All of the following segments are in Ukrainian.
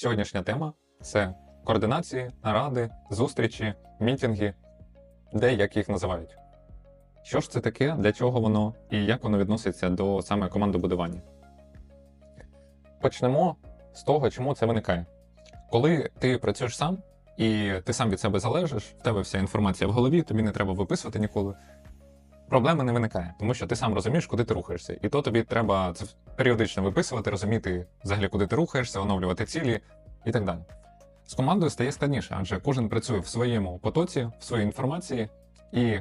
Сьогоднішня тема це координації, наради, зустрічі, мітинги, де як їх називають. Що ж це таке, для чого воно і як воно відноситься до саме командобудування? Почнемо з того, чому це виникає. Коли ти працюєш сам і ти сам від себе залежиш, в тебе вся інформація в голові, тобі не треба виписувати ніколи. Проблеми не виникає, тому що ти сам розумієш, куди ти рухаєшся. І то тобі треба це періодично виписувати, розуміти взагалі, куди ти рухаєшся, оновлювати цілі і так далі. З командою стає складніше, адже кожен працює в своєму потоці, в своїй інформації, і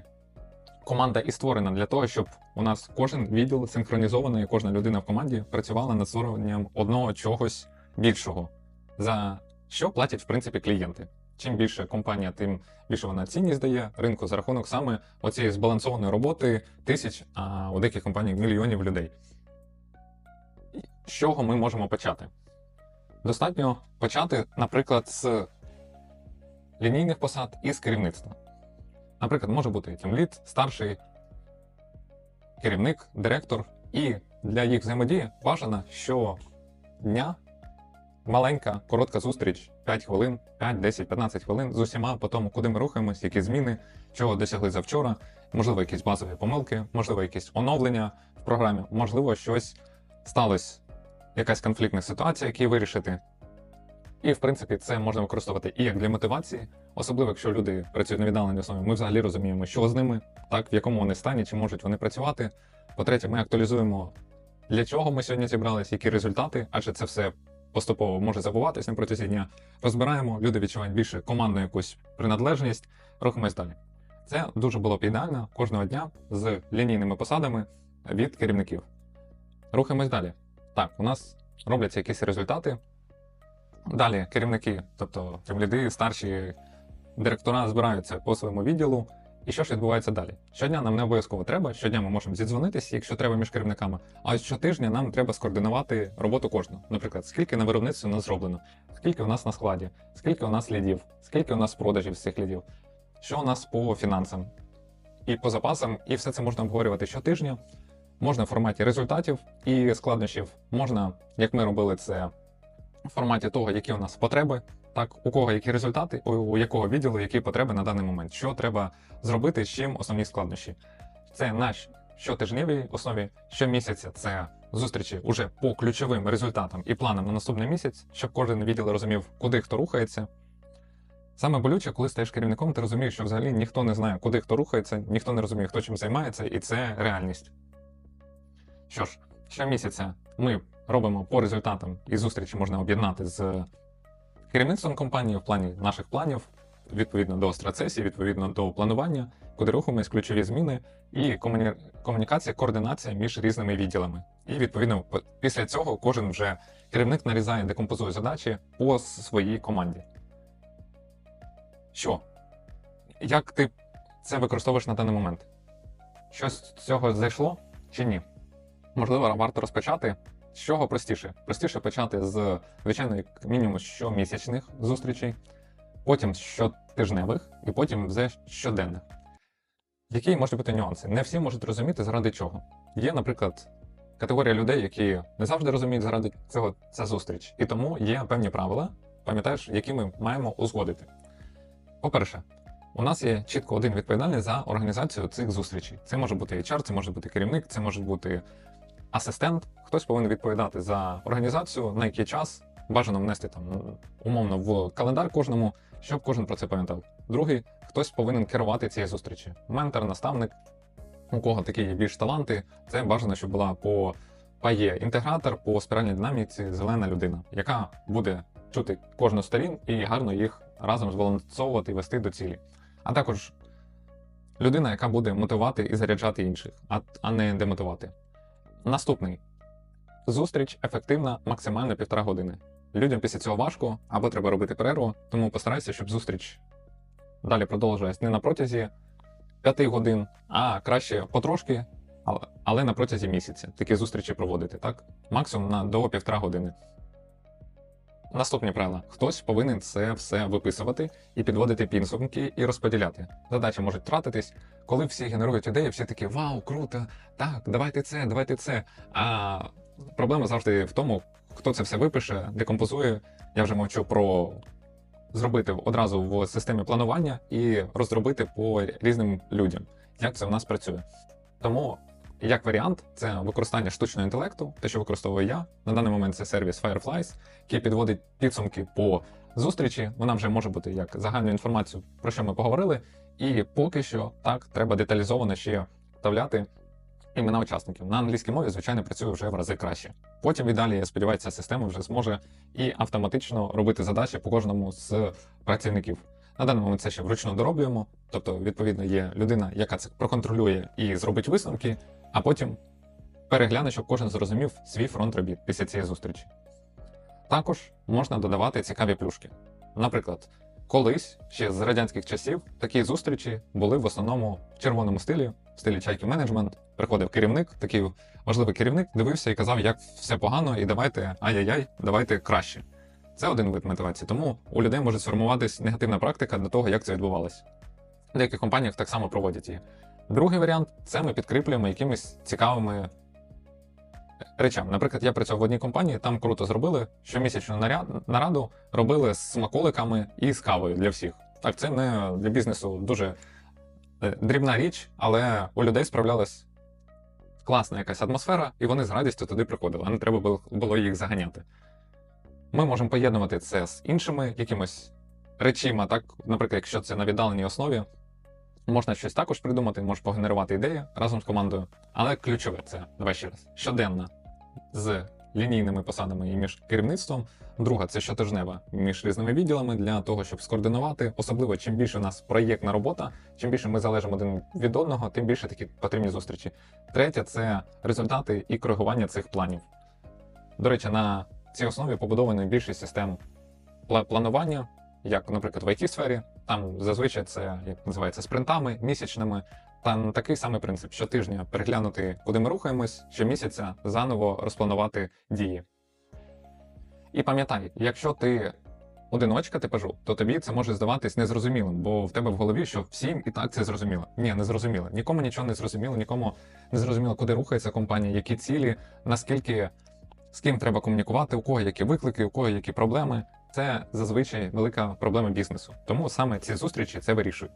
команда і створена для того, щоб у нас кожен відділ синхронізований, кожна людина в команді працювала над створенням одного чогось більшого, за що платять в принципі клієнти. Чим більше компанія, тим більше вона цінність дає ринку за рахунок саме оцієї збалансованої роботи тисяч, а у деяких компаній мільйонів людей. З чого ми можемо почати? Достатньо почати, наприклад, з лінійних посад і з керівництва. Наприклад, може бути тімлід, старший керівник, директор, і для їх взаємодії бажано щодня маленька, коротка зустріч 5 хвилин, 5, 10, 15 хвилин з усіма по тому, куди ми рухаємось, які зміни, чого досягли завчора, можливо, якісь базові помилки, можливо, якісь оновлення в програмі, можливо, щось сталося, якась конфліктна ситуація, які вирішити. І, в принципі, це можна використовувати і як для мотивації, особливо якщо люди працюють на віддаленій основі, ми взагалі розуміємо, що з ними, так, в якому вони стані, чи можуть вони працювати. По-третє, ми актуалізуємо, для чого ми сьогодні зібрались, які результати, адже це все поступово може забуватись на протязі дня. Розбираємо, люди відчувають більше командну якусь приналежність, рухаємось далі. Це дуже було б ідеально кожного дня з лінійними посадами від керівників. Рухаємось далі. Так, у нас робляться якісь результати. Далі керівники, тобто тімліди, старші директора збираються по своєму відділу. І що ж відбувається далі? Щодня нам не обов'язково треба, щодня ми можемо зідзвонитися, якщо треба між керівниками. А щотижня нам треба скоординувати роботу кожного. Наприклад, скільки на виробництві у нас зроблено, скільки у нас на складі, скільки у нас лідів, скільки у нас продажів з цих лідів, що у нас по фінансам і по запасам, і все це можна обговорювати щотижня. Можна в форматі результатів і складнощів. Можна, як ми робили це в форматі того, які у нас потреби, так, у кого які результати, у, якого відділу які потреби на даний момент, що треба зробити, з чим основні складнощі. Це на щотижневій основі, щомісяця це зустрічі уже по ключовим результатам і планам на наступний місяць, щоб кожен відділ розумів, куди хто рухається. Саме болюче, коли стаєш керівником, ти розумієш, що взагалі ніхто не знає, куди хто рухається, ніхто не розуміє, хто чим займається, і це реальність. Що ж, щомісяця ми робимо по результатам і зустрічі можна об'єднати з керівництвом компанії в плані наших планів, відповідно до страцесії, відповідно до планування, куди рухаємось ключові зміни і комуні... комунікація, координація між різними відділами. І відповідно після цього кожен вже керівник нарізає, декомпозує задачі по своїй команді. Що? Як ти це використовуєш на даний момент? Щось з цього зайшло чи ні? Можливо, варто розпочати з чого простіше? Простіше почати з, звичайно, як мінімум щомісячних зустрічей, потім щотижневих і потім з щоденних. Які можуть бути нюанси? Не всі можуть розуміти, заради чого. Є, наприклад, категорія людей, які не завжди розуміють, заради цього ця зустріч. І тому є певні правила, пам'ятаєш, які ми маємо узгодити. По-перше, у нас є чітко один відповідальний за організацію цих зустрічей. Це може бути HR, це може бути керівник, це може бути асистент. Хтось повинен відповідати за організацію, на який час бажано внести там умовно в календар кожному, щоб кожен про це пам'ятав. Другий хтось повинен керувати цією зустрічі. Ментор, наставник, у кого такі є більш таланти, це бажано, щоб була по пає інтегратор по спіральній динаміці зелена людина, яка буде чути кожну сторін і гарно їх разом збалансовувати і вести до цілі. А також людина, яка буде мотивувати і заряджати інших, а, не демотивувати. Наступний зустріч ефективна максимально півтора години. Людям після цього важко або треба робити перерву, тому постарайся, щоб зустріч далі продовжилась не на протязі 5 годин, а краще потрошки, але на протязі місяця. Такі зустрічі проводити, так? Максимум на до півтора години. Наступні правила: хтось повинен це все виписувати і підводити підсумки і розподіляти. Задачі можуть тратитись, коли всі генерують ідеї, всі такі вау, круто! Так, давайте це, давайте це. А проблема завжди в тому, хто це все випише, декомпозує. Я вже мовчу про зробити одразу в системі планування і розробити по різним людям, як це в нас працює. Тому, як варіант, це використання штучного інтелекту, те, що використовую я. На даний момент це сервіс Fireflies, який підводить підсумки по зустрічі. Вона вже може бути як загальну інформацію, про що ми поговорили. І поки що так треба деталізовано ще вставляти імена учасників. На англійській мові, звичайно, працює вже в рази краще. Потім і далі, я сподіваюся, система вже зможе і автоматично робити задачі по кожному з працівників. На даний момент це ще вручну дороблюємо. Тобто, відповідно, є людина, яка це проконтролює і зробить висновки, а потім перегляне, щоб кожен зрозумів свій фронт робіт після цієї зустрічі. Також можна додавати цікаві плюшки. Наприклад, колись ще з радянських часів такі зустрічі були в основному в червоному стилі, в стилі чайки менеджмент. Приходив керівник, такий важливий керівник, дивився і казав, як все погано, і давайте ай-яй-яй, давайте краще. Це один вид мотивації. Тому у людей може сформуватись негативна практика до того, як це відбувалося. В деяких компаніях так само проводять її. Другий варіант це ми підкріплюємо якимись цікавими речами. Наприклад, я працював в одній компанії, там круто зробили щомісячну нараду робили з смаколиками і з кавою для всіх. Так, це не для бізнесу дуже е, дрібна річ, але у людей справлялась класна якась атмосфера, і вони з радістю туди приходили, а не треба було їх заганяти. Ми можемо поєднувати це з іншими якимось речима, так, наприклад, якщо це на віддаленій основі, можна щось також придумати, можеш погенерувати ідеї разом з командою. Але ключове це, давай ще раз, щоденна з лінійними посадами і між керівництвом. Друга це щотижнева між різними відділами для того, щоб скоординувати. Особливо, чим більше у нас проєктна робота, чим більше ми залежимо один від одного, тим більше такі потрібні зустрічі. Третє це результати і коригування цих планів. До речі, на цій основі побудовані більшість систем планування, як, наприклад, в it сфері Там зазвичай це як називається спринтами, місячними. Там такий самий принцип: щотижня переглянути, куди ми рухаємось, щомісяця заново розпланувати дії. І пам'ятай, якщо ти одиночка типажу, то тобі це може здаватись незрозумілим, бо в тебе в голові, що всім і так це зрозуміло. Ні, не зрозуміло. Нікому нічого не зрозуміло, нікому не зрозуміло, куди рухається компанія, які цілі, наскільки з ким треба комунікувати, у кого які виклики, у кого які проблеми. Це зазвичай велика проблема бізнесу. Тому саме ці зустрічі це вирішують.